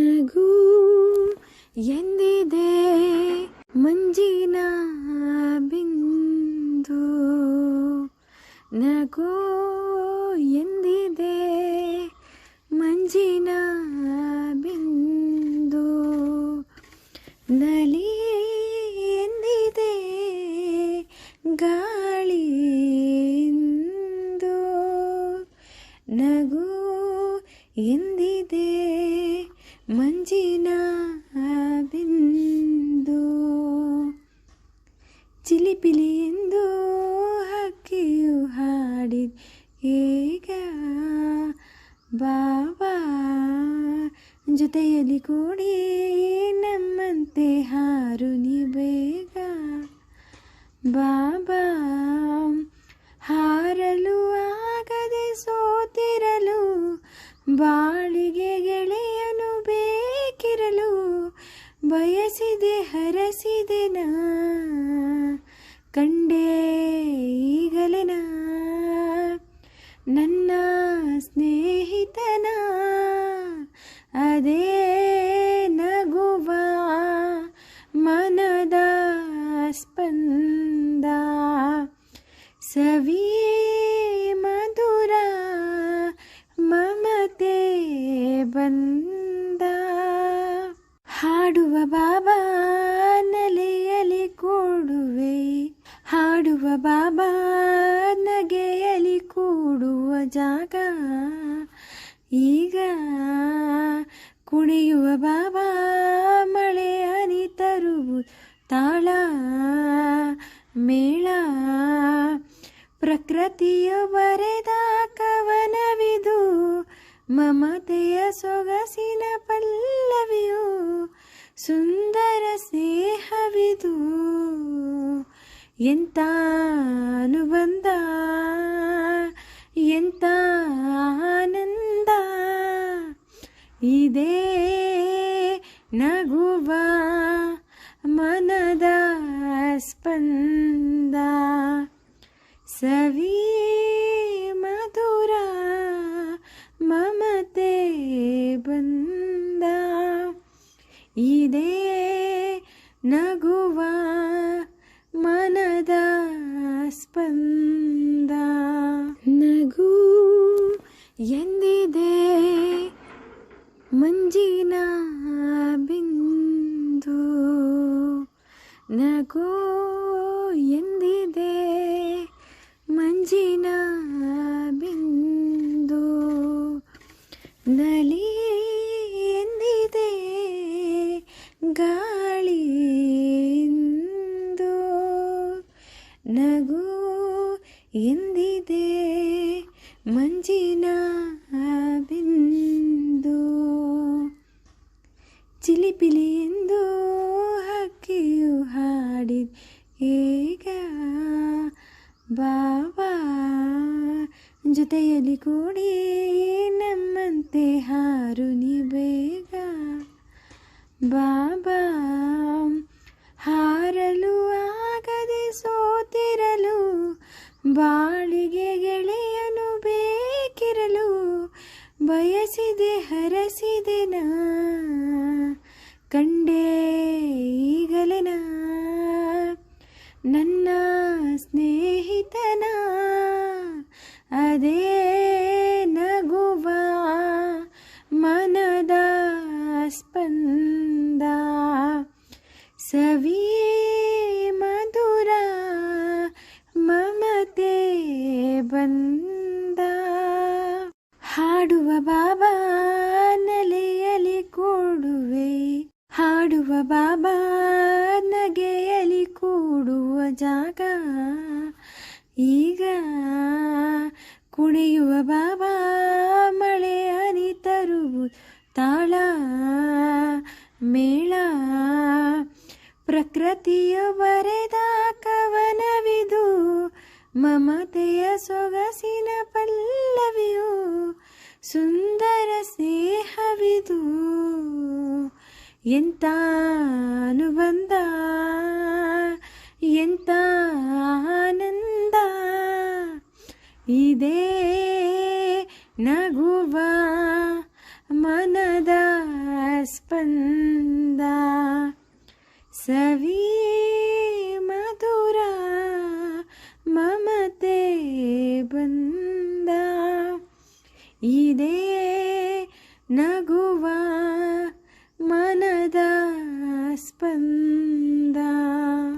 ನಗು ಎಂದಿದೆ ಮಂಜಿನ ಬಿಂದು. ನಗು ಎಂದಿದೆ ಮಂಜಿನ ಬಿಂದು. ನಲಿ ಎಂದಿದೆ ಗಾಳಿ ನಗು ಎಂದಿದೆ ಮಂಜಿನ ಬಿಂದು ಚಿಲಿಪಿಲಿ ಎಂದು ಹಕ್ಕಿಯು ಹಾಡಿದ ಈಗ ಬಾಬಾ ಜೊತೆಯಲ್ಲಿ ಕೂಡಿ ನಮ್ಮಂತೆ ಹಾರು ನೀ ಬೇಗ. ಬಾಬಾ ಹಾರಲು ಆಗದೆ ಸೋತಿರಲು ಬಾಳಿಗೆ ಗೆಳೆಯನು ಬೇಕಿರಲು ಬಯಸಿದೆ ಹರಸಿದೆ ನಾ. ಕಂಡೇ ಈಗಲೇ ನಾ. ನನ್ನ ಸ್ನೇಹಿತನ ಅದೇ ನಗುವ ಮನದ ಸ್ಪಂದ. ಸವಿ ಬಾಬಾ ನಲೆಯಲಿ ಕೂಡುವೆ, ಹಾಡುವ ಬಾಬಾ ನಗೆಯಲಿ ಕೂಡುವ ಜಾಗ. ಈಗ ಕುಣಿಯುವ ಬಾಬಾ ಮಳೆ ಹನಿ ತರುವು, ತಾಳ ಮೇಳ. ಪ್ರಕೃತಿಯ ಬರೆದ ಕವನವಿದು ಮಮತೆಯ ಎಂತ ಅನುಬಂಧ ಎಂತ ಆನಂದ ಇದೇ ನಗುವ ಮನದ ಸ್ಪಂದ. ಸವಿ ಮಧುರ ಮಮತೆ ಬಂದ. ಇದೇ ನಗುವ ಸ್ಪಂದ. ನಗು ಎಂದಿದೆ ಮಂಜಿನ ಬಿಂದು. ನಗು ಎಂದಿದೆ ಮಂಜಿನ ಬಿಂದು. ನಲಿ ಮಂಜಿನ ಬಿಂದು ಚಿಲಿಪಿಲಿ ಎಂದು ಹಕ್ಕಿಯು ಹಾಡಿದ ಈಗ ಬಾಬಾ ಜೊತೆಯಲ್ಲಿ ಕೂಡಿ ನಮ್ಮಂತೆ ಹಾರು ನೀ ಬೇಗ. ಬಾಬಾ ಬಯಸಿದೆ ಹರಸಿದೆ ನಾ. ಕಂಡೇ ಈಗಲೇ ನಾ. ನನ್ನ ಸ್ನೇಹಿತನ ಅದೇ ನಗುವ ಮನದ ಸ್ಪಂದ. ಸವಿ ಹಾಡುವ ಬಾಬಾ ನೆಲೆಯಲ್ಲಿ ಕೂಡುವೆ, ಹಾಡುವ ಬಾಬಾ ನಗೆಯಲಿ ಕೂಡುವ ಜಾಗ. ಈಗ ಕುಣಿಯುವ ಬಾಬಾ ಮಳೆ ಹನಿ ತರುವು, ತಾಳ ಮೇಳ ಪ್ರಕೃತಿಯ ಬರೆದ ಕವನವಿದು, ಮಮತೆಯ ಸೊಗಸಿನ ಸುಂದರ ಸ್ನೇಹವಿದು. ಎಂತ ಅನುಬಂಧ ಎಂತ ಆನಂದ. ಇದೇ ನಗುವ ಮನದ ಸ್ಪಂದ. ಸವಿ ಇದೇ ನಗುವ ಮನದ ಸ್ಪಂದ